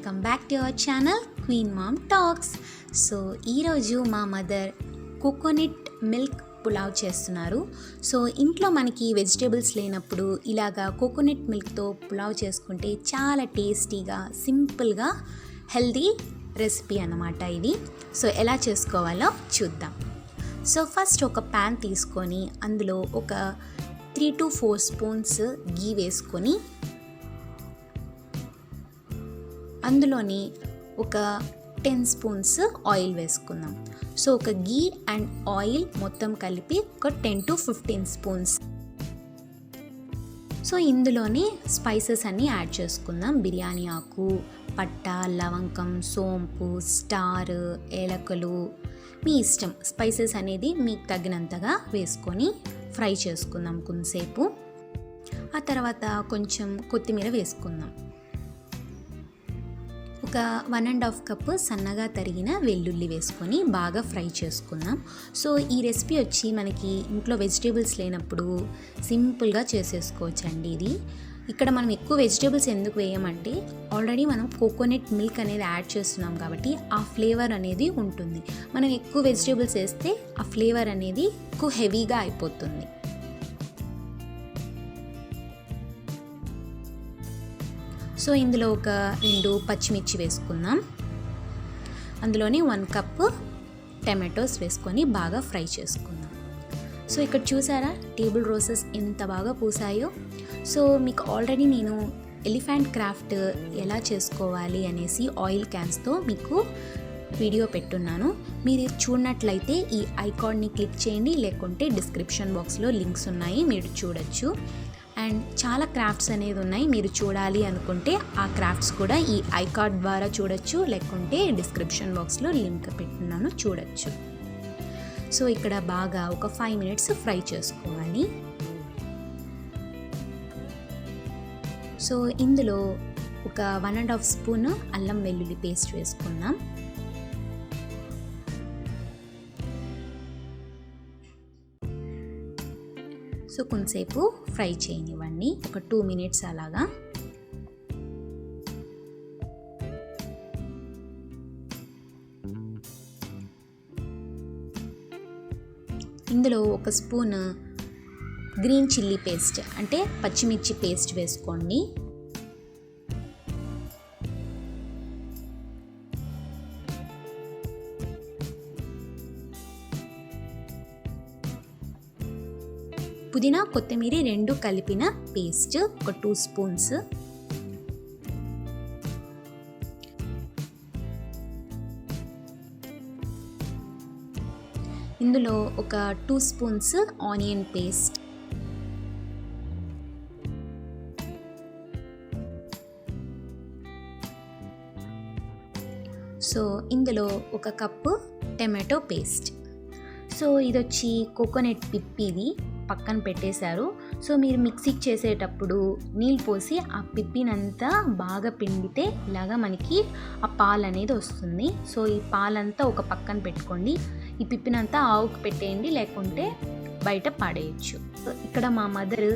Welcome back to our channel queen mom talks so ఈరోజు మా mother coconut milk pulao చేస్తున్నారు. So ఇంట్లో మనకి వెజిటేబుల్స్ లేనప్పుడు ఇలాగా కోకోనట్ మిల్క్తో పులావ్ చేసుకుంటే చాలా టేస్టీగా సింపుల్గా హెల్దీ రెసిపీ అన్నమాట ఇది. సో ఎలా చేసుకోవాలో చూద్దాం. సో ఫస్ట్ ఒక ప్యాన్ తీసుకొని అందులో ఒక three two four spoons ghee వేసుకొని అందులోని ఒక టెన్ స్పూన్స్ ఆయిల్ వేసుకుందాం. సో ఒక గీ అండ్ ఆయిల్ మొత్తం కలిపి ఒక ten to fifteen spoons. So ఇందులోనే స్పైసెస్ అన్నీ యాడ్ చేసుకుందాం. బిర్యానీ ఆకు పట్ట లవంగం సోంపు స్టార్ ఏలకలు. మీ ఇష్టం. స్పైసెస్ అనేది మీకు తగినంతగా వేసుకొని ఫ్రై చేసుకుందాం కొంతసేపు. ఆ తర్వాత కొంచెం కొత్తిమీర వేసుకుందాం. ఒక వన్ అండ్ హాఫ్ కప్ సన్నగా తరిగిన వెల్లుల్లి వేసుకొని బాగా ఫ్రై చేసుకుందాం. సో ఈ రెసిపీ వచ్చి మనకి ఇంట్లో వెజిటేబుల్స్ లేనప్పుడు సింపుల్గా చేసేసుకోవచ్చు అండి ఇది. ఇక్కడ మనం ఎక్కువ వెజిటేబుల్స్ ఎందుకు వేయమంటే ఆల్రెడీ మనం కోకోనట్ మిల్క్ అనేది యాడ్ చేస్తున్నాం కాబట్టి ఆ ఫ్లేవర్ అనేది ఉంటుంది. మనం ఎక్కువ వెజిటేబుల్స్ వేస్తే ఆ ఫ్లేవర్ అనేది ఎక్కువ హెవీగా అయిపోతుంది. సో ఇందులో ఒక రెండు పచ్చిమిర్చి వేసుకుందాం. అందులోనే వన్ కప్ టమాటోస్ వేసుకొని బాగా ఫ్రై చేసుకుందాం. సో ఇక్కడ చూసారా టేబుల్ రోసెస్ ఎంత బాగా పూసాయో. సో మీకు ఆల్రెడీ నేను ఎలిఫెంట్ క్రాఫ్ట్ ఎలా చేసుకోవాలి అనేసి ఆయిల్ క్యాన్స్తో మీకు వీడియో పెట్టున్నాను. మీరు చూడనట్లయితే ఈ ఐకాన్ని క్లిక్ చేయండి లేకుంటే డిస్క్రిప్షన్ బాక్స్లో లింక్స్ ఉన్నాయి మీరు చూడొచ్చు. అండ్ చాలా క్రాఫ్ట్స్ అనేది ఉన్నాయి. మీరు చూడాలి అనుకుంటే ఆ క్రాఫ్ట్స్ కూడా ఈ ఐకార్డ్ ద్వారా చూడొచ్చు. లేకుంటే డిస్క్రిప్షన్ బాక్స్లో లింక్ పెట్టున్నాను. చూడొచ్చు. సో ఇక్కడ బాగా ఒక ఫైవ్ మినిట్స్ ఫ్రై చేసుకోవాలి. సో ఇందులో ఒక వన్ అండ్ హాఫ్ స్పూన్ అల్లం వెల్లుల్లి పేస్ట్ వేసుకుందాం. సో కొంతసేపు ఫ్రై చేయనివ్వండి. ఒక టూ మినిట్స్ అలాగా. ఇందులో ఒక స్పూన్ గ్రీన్ చిల్లీ పేస్ట్ అంటే పచ్చిమిర్చి పేస్ట్ వేసుకోండి. పుదీనా కొత్తిమీర రెండు కలిపిన పేస్ట్ ఒక టూ స్పూన్స్ ఇందులో ఒక two spoons onion paste so ఇందులో ఒక కప్పు టమాటో పేస్ట్ సో ఇది వచ్చి కోకోనట్ పిప్పిది పక్కన పెట్టేశారు. సో మీరు మిక్సీకి చేసేటప్పుడు నీళ్ళు పోసి ఆ పిప్పినంతా బాగా పిండితే ఇలాగా మనకి ఆ పాలు అనేది వస్తుంది. సో ఈ పాలంతా ఒక పక్కన పెట్టుకోండి. ఈ పిప్పినంతా ఆవుకు పెట్టేయండి లేకుంటే బయట పాడేయచ్చు. ఇక్కడ మా మదర్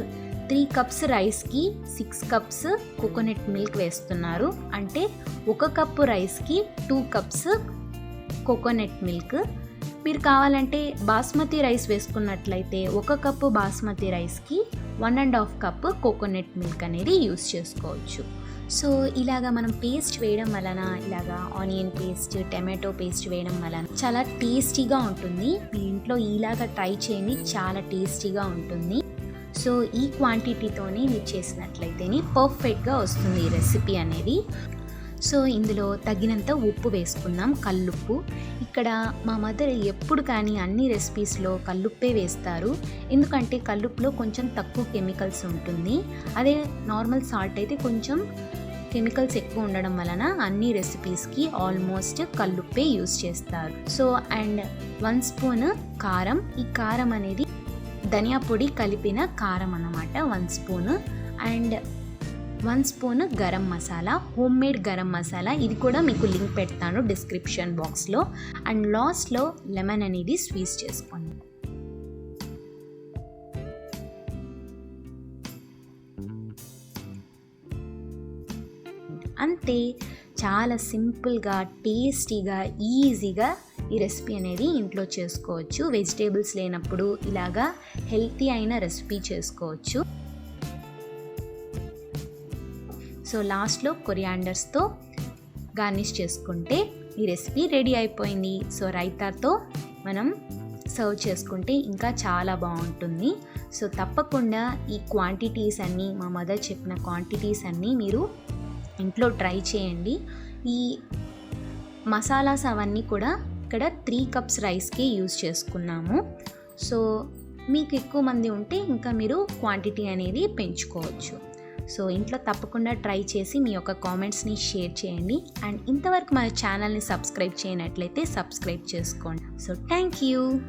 త్రీ కప్స్ రైస్కి సిక్స్ కప్స్ కోకోనట్ మిల్క్ వేస్తున్నారు. అంటే ఒక కప్పు రైస్కి టూ కప్స్ కోకోనట్ మిల్క్. మీరు కావాలంటే బాస్మతి రైస్ వేసుకున్నట్లయితే ఒక కప్పు బాస్మతి రైస్కి one and half cup coconut milk అనేది యూస్ చేసుకోవచ్చు. సో ఇలాగా మనం పేస్ట్ వేయడం వలన ఇలాగా ఆనియన్ పేస్ట్ టమాటో పేస్ట్ వేయడం వలన చాలా టేస్టీగా ఉంటుంది. మీ ఇంట్లో ఇలాగా ట్రై చేయండి చాలా టేస్టీగా ఉంటుంది. సో ఈ క్వాంటిటీతోనే మీరు చేసినట్లయితేనే పర్ఫెక్ట్గా వస్తుంది ఈ రెసిపీ అనేది. సో ఇందులో తగినంత ఉప్పు వేసుకుందాం కల్లుప్పు. ఇక్కడ మా మదర్ ఎప్పుడు కానీ అన్ని రెసిపీస్లో కల్లుప్పే వేస్తారు. ఎందుకంటే కల్లుప్పులో కొంచెం తక్కువ కెమికల్స్ ఉంటుంది. అదే నార్మల్ సాల్ట్ అయితే కొంచెం కెమికల్స్ ఎక్కువ ఉండడం వలన అన్ని రెసిపీస్కి ఆల్మోస్ట్ కల్లుప్పే యూస్ చేస్తారు. సో అండ్ వన్ స్పూన్ కారం. ఈ కారం అనేది ధనియా పొడి కలిపిన కారం అన్నమాట one spoon. And one spoon garam masala homemade garam masala. ఇది కూడా మీకు లింక్ పెడతాను డిస్క్రిప్షన్ బాక్స్లో. అండ్ లాస్ట్లో లెమన్ అనేది స్వీజ్ చేసుకోండి. అంతే చాలా సింపుల్గా టేస్టీగా ఈజీగా ఈ రెసిపీ అనేది ఇంట్లో చేసుకోవచ్చు. వెజిటేబుల్స్ లేనప్పుడు ఇలాగా హెల్తీ అయిన రెసిపీ చేసుకోవచ్చు. సో లాస్ట్లో కొరియాండర్స్తో గార్నిష్ చేసుకుంటే ఈ రెసిపీ రెడీ అయిపోయింది. సో రైతాతో మనం సర్వ్ చేసుకుంటే ఇంకా చాలా బాగుంటుంది. సో తప్పకుండా ఈ క్వాంటిటీస్ అన్నీ మా మదర్ చెప్పిన క్వాంటిటీస్ అన్నీ మీరు ఇంట్లో ట్రై చేయండి. ఈ మసాలాస్ అవన్నీ కూడా ఇక్కడ త్రీ కప్స్ రైస్కే యూజ్ చేసుకున్నాము. సో మీకు ఎక్కువ మంది ఉంటే ఇంకా మీరు క్వాంటిటీ అనేది పెంచుకోవచ్చు. సో ఇంట్లో తప్పకుండా ట్రై చేసి మీ యొక్క కామెంట్స్ని షేర్ చేయండి. అండ్ ఇంతవరకు మన ఛానల్ని సబ్స్క్రైబ్ చేయనట్లయితే సబ్స్క్రైబ్ చేసుకోండి. So thank you.